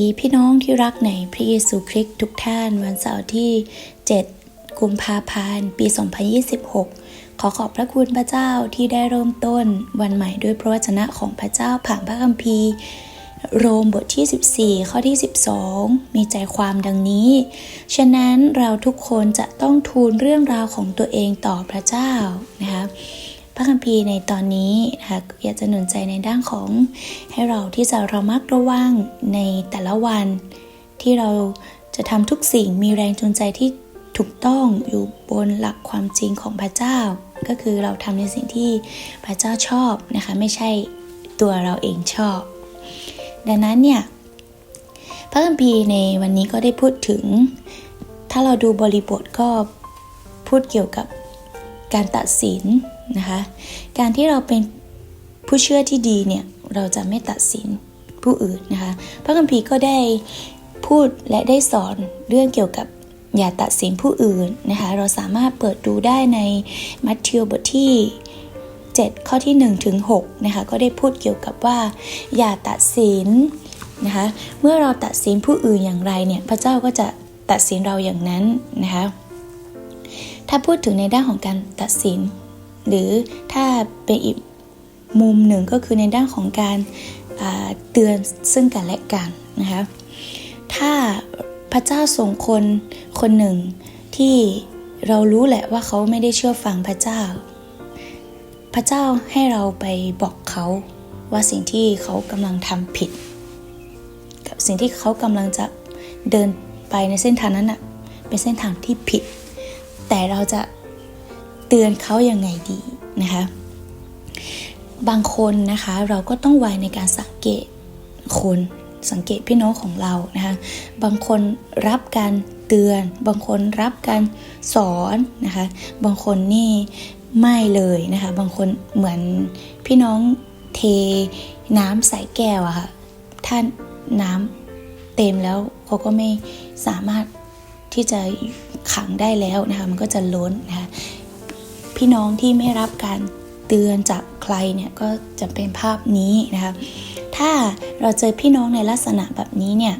ดีพี่น้องที่รักในพระเยซูคริสต์ทุกท่านวันเสาร์ที่ 7 กุมภาพันธ์ ปี 2026 ขอขอบพระคุณพระเจ้าที่ได้เริ่มต้นวันใหม่ด้วยพระวจนะของพระเจ้าผ่านพระคัมภีร์ โรมบทที่ 14 ข้อที่ 12 มีใจความดังนี้ ฉะนั้นเราทุกคนจะต้องทูลเรื่องราวของตัวเองต่อพระเจ้านะคะ ระคัมภีร์ในตอนนี้นะคะอยากจะหนุนใจในด้านของให้เราที่จะระมัดระวังในแต่ละวัน ที่เราจะทำทุกสิ่งมีแรงจูงใจที่ถูกต้องอยู่บนหลักความจริงของพระเจ้า ก็คือเราทำในสิ่งที่พระเจ้าชอบนะคะไม่ใช่ตัวเราเองชอบ ดังนั้นเนี่ยพระคัมภีร์ในวันนี้ก็ได้พูดถึง ถ้าเราดูบริบทก็พูดเกี่ยวกับการตัดสิน นะคะ การที่เราเป็นผู้เชื่อที่ดีเนี่ยเราจะไม่ตัดสินผู้อื่นนะคะ พระคัมภีร์ก็ได้พูดและได้สอนเรื่องเกี่ยวกับอย่าตัดสินผู้อื่นนะคะ เราสามารถเปิดดูได้ในมัทธิวบทที่ 7 ข้อที่1ถึง6นะคะ ก็ได้พูดเกี่ยวกับว่า อย่าตัดสินนะคะ เมื่อเราตัดสินผู้อื่นอย่างไรเนี่ย พระเจ้าก็จะตัดสินเราอย่างนั้นนะคะ ถ้าพูดถึงในด้านของการตัดสิน หรือถ้าเป็นอีกมุมหนึ่งก็คือในด้านของการเตือนซึ่งกันและกันนะคะถ้าพระเจ้าส่งคนคนหนึ่งที่เรารู้แหละว่าเขาไม่ได้เชื่อฟังพระเจ้า พระเจ้าให้เราไปบอกเขาว่าสิ่งที่เขากำลังทำผิด กับสิ่งที่เขากำลังจะเดินไปในเส้นทางนั้นอะเป็นเส้นทางที่ผิด แต่เราจะ เตือนเขายังไงดีนะคะ บางคนนะคะเราก็ต้องไวในการสังเกตคนสังเกตพี่น้องของเรานะคะบางคนรับการเตือน บางคนรับการสอนนะคะบางคนนี่ไม่เลยนะคะบางคนเหมือนพี่น้องเทน้ำใส่แก้วอะค่ะถ้าน้ำเต็มแล้วเขาก็ไม่สามารถที่จะขังได้แล้วนะคะมันก็จะล้นนะคะ พี่น้องที่ไม่รับการเตือนจากใครเนี่ยก็จะเป็นภาพนี้นะคะถ้าเราเจอพี่น้องในลักษณะแบบนี้เนี่ย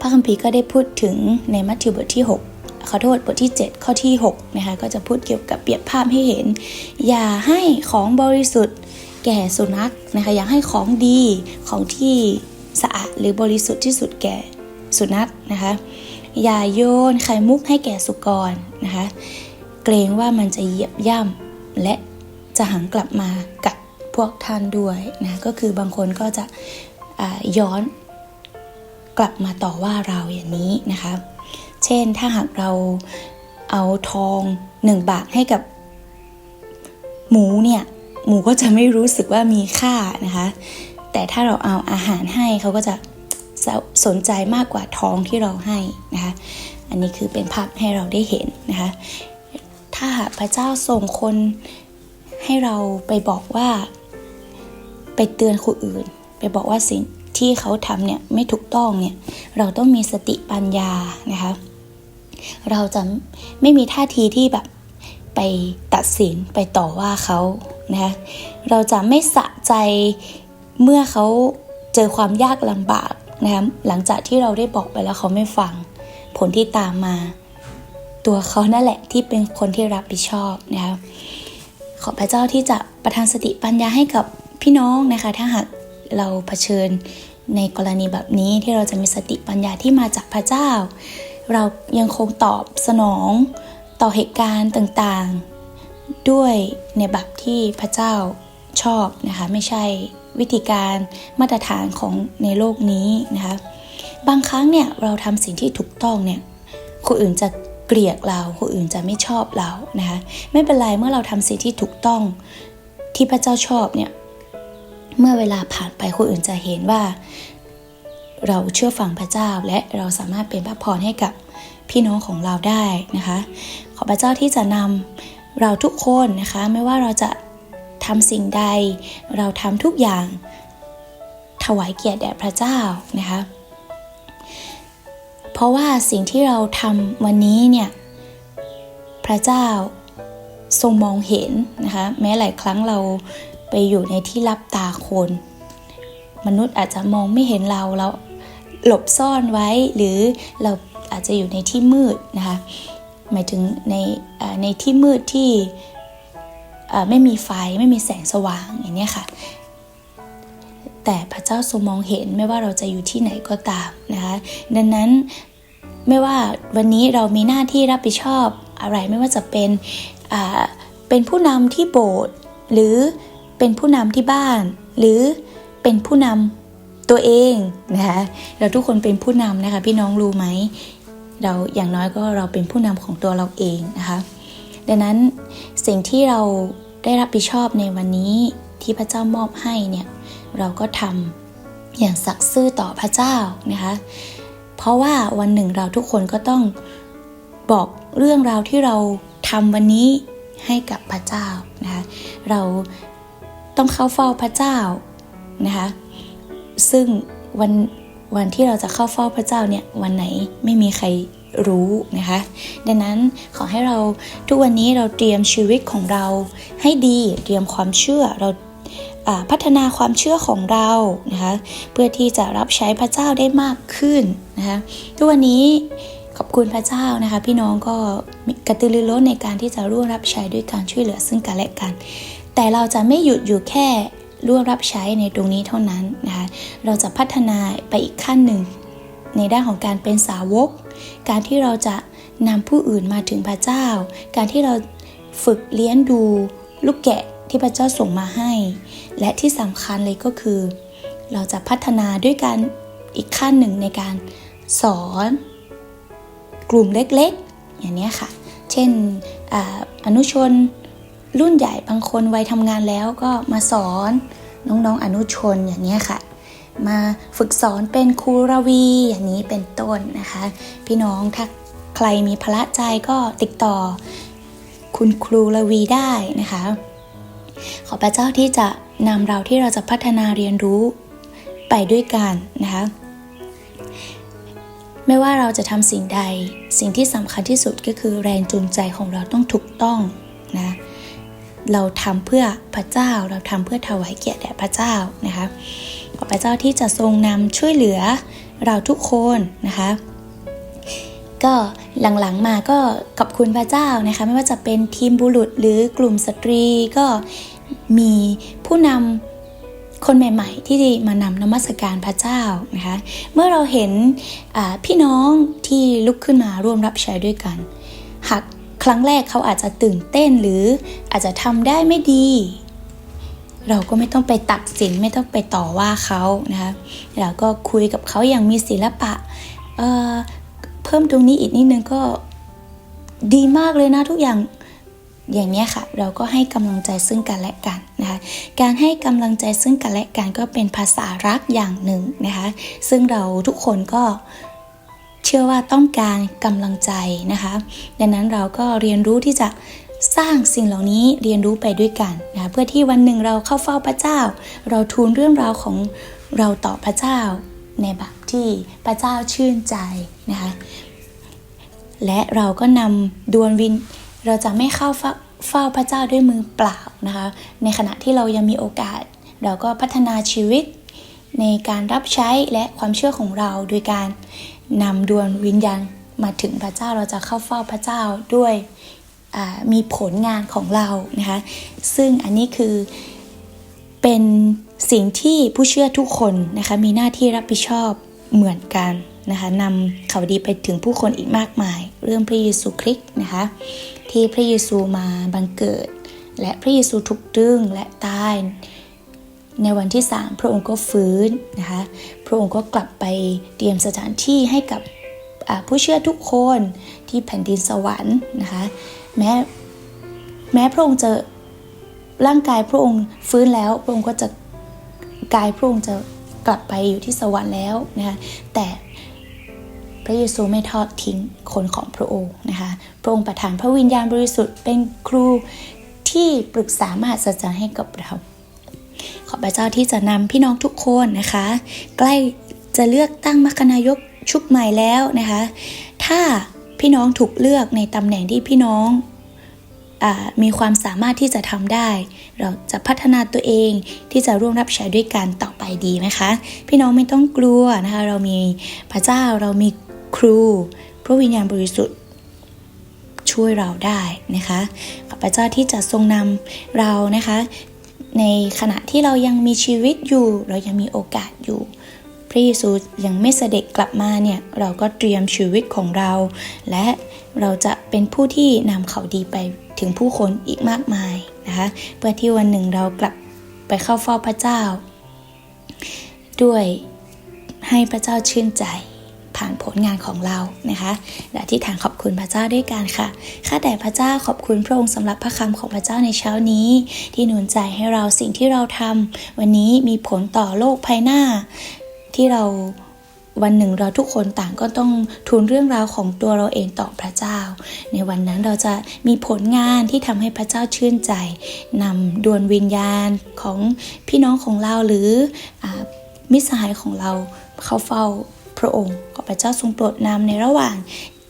พระคัมภีร์ก็ได้พูดถึงในมัทธิวบทที่ 6 ขอโทษบทที่ 7 ข้อที่6นะคะก็จะพูดเกี่ยวกับเปรียบภาพให้เห็น อย่าให้ของบริสุทธิ์แก่สุนัขนะคะอย่าให้ของดีของที่สะอาดหรือบริสุทธิ์ที่สุดแก่สุนัขนะคะอย่าโยนไข่มุกให้แก่สุกรนะคะ เกรงว่ามันจะเหยียบย่ำและจะหังกลับมากับพวกท่านด้วยนะก็คือบางคนก็จะย้อนกลับมาต่อว่าเราอย่างนี้นะคะ เช่นถ้าหากเราเอาทองหนึ่งบาทให้กับหมูเนี่ยหมูก็จะไม่รู้สึกว่ามีค่านะคะ แต่ถ้าเราเอาอาหารให้เขาก็จะสนใจมากกว่าทองที่เราให้นะคะ อันนี้คือเป็นภาพให้เราได้เห็นนะคะ ถ้าหากพระเจ้าส่งคนให้เราไปบอกว่า ไปเตือนคนอื่น ไปบอกว่าสิ่งที่เขาทำเนี่ยไม่ถูกต้องเนี่ยเราต้องมีสติปัญญานะคะเราจะไม่มีท่าทีที่แบบไปตัดสินไปต่อว่าเขานะคะเราจะไม่สะใจเมื่อเขาเจอความยากลำบากนะคะหลังจากที่เราได้บอกไปแล้วเขาไม่ฟังผลที่ตามมา ตัวเขานั่นแหละที่เป็นคนที่รับผิดชอบนะคะขอพระเจ้าที่จะประทานสติปัญญาให้กับพี่น้องนะคะ ถ้าหากเราเผชิญในกรณีแบบนี้ที่เราจะมีสติปัญญาที่มาจากพระเจ้า เรายังคงตอบสนองต่อเหตุการณ์ต่างๆ ด้วยในแบบที่พระเจ้าชอบนะคะไม่ใช่วิธีการมาตรฐานของในโลกนี้นะคะบางครั้งเนี่ยเราทำสิ่งที่ถูกต้องเนี่ยคนอื่นจะ เกลียดเราคนอื่นจะไม่ชอบเรานะคะไม่เป็นไรเมื่อเราทำสิ่งที่ถูกต้องที่พระเจ้าชอบเนี่ยเมื่อเวลาผ่านไปคนอื่นจะเห็นว่า เราเชื่อฟังพระเจ้าและเราสามารถเป็นพระพรให้กับพี่น้องของเราได้นะคะ ขอพระเจ้าที่จะนำเราทุกคนนะคะ ไม่ว่าเราจะทำสิ่งใด เราทำทุกอย่างถวายเกียรติแด่พระเจ้านะคะ เพราะว่าสิ่งที่เราทำวันนี้เนี่ยพระเจ้าทรงมองเห็นนะคะแม้หลายครั้งเราไปอยู่ในที่รับตาคน มนุษย์อาจจะมองไม่เห็นเราแล้วหลบซ่อนไว้หรือเราอาจจะอยู่ในที่มืดนะคะหมายถึงในในที่มืดที่ไม่มีไฟไม่มีแสงสว่างอย่างนี้ค่ะ แต่พระเจ้าทรงมองเห็นไม่ว่าเราจะอยู่ที่ไหนก็ตามนะคะดังนั้นไม่ว่าวันนี้เรามีหน้าที่รับผิดชอบอะไรไม่ว่าจะเป็นเป็นผู้นำที่โบสถ์หรือเป็นผู้นำที่บ้าน หรือเป็นผู้นำตัวเองนะคะเราทุกคนเป็นผู้นำนะคะพี่น้องรู้ไหมเราอย่างน้อยก็เราเป็นผู้นำของตัวเราเองนะคะดังนั้นสิ่งที่เราได้รับผิดชอบในวันนี้ที่พระเจ้ามอบให้เนี่ย เราก็ทำอย่างสักดิ์ซื่อต่อพระเจ้านะคะเพราะว่าวันหนึ่งเราทุกคนก็ต้องบอกเรื่องราวที่เราทำวันนี้ให้กับพระเจ้านะคะเราต้องเข้าเฝ้าพระเจ้านะคะซึ่งวันวันที่เราจะเข้าเฝ้าพระเจ้าเนี่ยวันไหนไม่มีใครรู้นะคะดังนั้นขอให้เราทุกวันนี้เราเตรียมชีวิตของเราให้ดีเตรียมความเชื่อเรา พัฒนาความเชื่อของเรานะคะเพื่อที่จะรับใช้พระเจ้าได้มากขึ้นนะคะทุกวันนี้ขอบคุณพระเจ้านะคะ พี่น้องก็กระตือรือร้นในการที่จะร่วมรับใช้ด้วยการช่วยเหลือซึ่งกันและกัน แต่เราจะไม่หยุดอยู่แค่ร่วมรับใช้ในตรงนี้เท่านั้นนะคะเราจะพัฒนาไปอีกขั้นหนึ่ง ในด้านของการเป็นสาวก การที่เราจะนำผู้อื่นมาถึงพระเจ้า การที่เราฝึกเลี้ยงดูลูกแกะ ที่พระเจ้าส่งมาให้ และที่สำคัญเลยก็คือ เราจะพัฒนาด้วยการอีกขั้นหนึ่งในการสอนกลุ่มเล็กๆ อย่างนี้ค่ะ เช่นออนุชนรุ่นใหญ่บางคนวัยทำงานแล้วก็มาสอนน้องๆอนุชนอย่างนี้ค่ะ มาฝึกสอนเป็นครูรวีอย่างนี้เป็นต้นนะคะ พี่น้องถ้าใครมีพละใจก็ติดต่อคุณครูรวีได้นะคะ ขอพระเจ้าที่จะนำเราที่เราจะพัฒนาเรียนรู้ไปด้วยกันนะคะไม่ว่าเราจะทำสิ่งใดสิ่งที่สำคัญที่สุดก็คือแรงจูงใจของเราต้องถูกต้องนะเราทำเพื่อพระเจ้าเราทำเพื่อถวายเกียรติแด่พระเจ้านะคะขอพระเจ้าที่จะทรงนำช่วยเหลือเราทุกคนนะคะก็หลังๆมาก็ขอบคุณพระเจ้านะคะ ไม่ว่าจะเป็นทีมบุรุษหรือกลุ่มสตรีก็ มีผู้นำคนใหม่ ๆ ที่มานำนมัสการพระเจ้านะคะเมื่อเราเห็นพี่น้องที่ลุกขึ้นมาร่วมรับใช้ด้วยกัน หากครั้งแรกเขาอาจจะตื่นเต้นหรืออาจจะทำได้ไม่ดี เราก็ไม่ต้องไปตัดสินไม่ต้องไปต่อว่าเขานะคะเราก็คุยกับเขาอย่างมีศิลปะเเพิ่มตรงนี้อีกนิดนึงก็ดีมากเลยนะทุกอย่าง อย่างนี้ค่ะเราก็ให้กำลังใจซึ่งกันและกันนะคะการให้กำลังใจซึ่งกันและกันก็เป็นภาษารักอย่างหนึ่งนะคะซึ่งเราทุกคนก็เชื่อว่าต้องการกำลังใจนะคะดังนั้นเราก็เรียนรู้ที่จะสร้างสิ่งเหล่านี้เรียนรู้ไปด้วยกันนะเพื่อที่วันหนึ่งเราเข้าเฝ้าพระเจ้า เราทูลเรื่องราวของเราต่อพระเจ้า ในแบบที่พระเจ้าชื่นใจนะคะและเราก็นำดวงวิน เราจะไม่เข้าเฝ้าพระเจ้าด้วยมือเปล่านะคะ ในขณะที่เรายังมีโอกาส เราก็พัฒนาชีวิตในการรับใช้และความเชื่อของเราโดยการนำดวงวิญญาณมาถึงพระเจ้าเราจะเข้าเฝ้าพระเจ้าด้วยมีผลงานของเรานะคะ ซึ่งอันนี้คือเป็นสิ่งที่ผู้เชื่อทุกคนนะคะมีหน้าที่รับผิดชอบเหมือนกันนะคะนำข่าวดีไปถึงผู้คนอีกมากมาย เรื่องพระเยซูคริสต์นะคะที่พระเยซูมาบังเกิด และพระเยซูถูกตึงและตายในวันที่สามพระองค์ก็ฟื้นนะคะพระองค์ก็กลับไปเตรียมสถานที่ให้กับผู้เชื่อทุกคนที่แผ่นดินสวรรค์นะคะแม้แม้พระองค์จะร่างกายพระองค์ฟื้นแล้วพระองค์ก็จะกายพระองค์จะกลับไปอยู่ที่สวรรค์แล้วนะคะแต่ พระเยซูไม่ทอดทิ้งคนของพระองค์นะคะ พระองค์ประทานพระวิญญาณบริสุทธิ์เป็นครูที่ปรึกษามหัศจรรย์ให้กับเรา ขอพระเจ้าที่จะนำพี่น้องทุกคนนะคะ ใกล้จะเลือกตั้งมรคนายกชุดใหม่แล้วนะคะ ถ้าพี่น้องถูกเลือกในตำแหน่งที่พี่น้องอมีความสามารถที่จะทำได้ เราจะพัฒนาตัวเองที่จะร่วมรับใช้ด้วยกันต่อไปดีไหมคะ พี่น้องไม่ต้องกลัวนะคะ เรามีพระเจ้าเรามี ครู พระวิญญาณบริสุทธิ์ ช่วยเราได้นะคะขอพระเจ้าที่จะทรงนำเรานะคะ ในขณะที่เรายังมีชีวิตอยู่ เรายังมีโอกาสอยู่พระเยซูยังไม่เสด็จกลับมาเนี่ยเราก็เตรียมชีวิตของเรา และเราจะเป็นผู้ที่นำเขาดีไปถึงผู้คนอีกมากมายนะคะเพื่อที่วันหนึ่งเรากลับไปเข้าเฝ้าพระเจ้า ด้วยให้พระเจ้าชื่นใจ ผ่านผลงานของเรานะคะและที่ฐานขอบคุณพระเจ้าด้วยกันค่ะ ข้าแต่พระเจ้าขอบคุณพระองค์สำหรับพระคำของพระเจ้าในเช้านี้ ที่หนุนใจให้เราสิ่งที่เราทำวันนี้มีผลต่อโลกภายหน้า ที่เราวันหนึ่งเราทุกคนต่างก็ต้องทูลเรื่องราวของตัวเราเองต่อพระเจ้า ในวันนั้นเราจะมีผลงานที่ทำให้พระเจ้าชื่นใจนำดวงวิญญาณของพี่น้องของเราหรืออมิตรสหายของเราเข้าเฝ้า ระองค์ขอพระเจ้าทรงโปรดนำในระหว่าง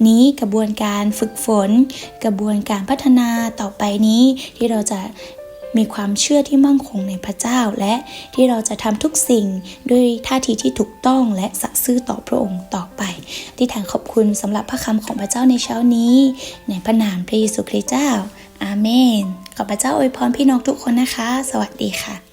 นี้กระบวนการฝึกฝน กระบวนการพัฒนาต่อไปนี้ที่เราจะมีความเชื่อที่มั่งคงในพระเจ้าและที่เราจะทำทุกสิ่งด้วยท่าทีที่ถูกต้องและสัตย์ซื่อต่อพระองค์ต่อไป ที่ฐานขอบคุณสำหรับพระคำของพระเจ้าในเช้านี้ ในพระนามพระเยซูคริสต์เจ้า อาเมน ขอพระเจ้าอวยพรพี่น้องทุกคนนะคะ สวัสดีค่ะ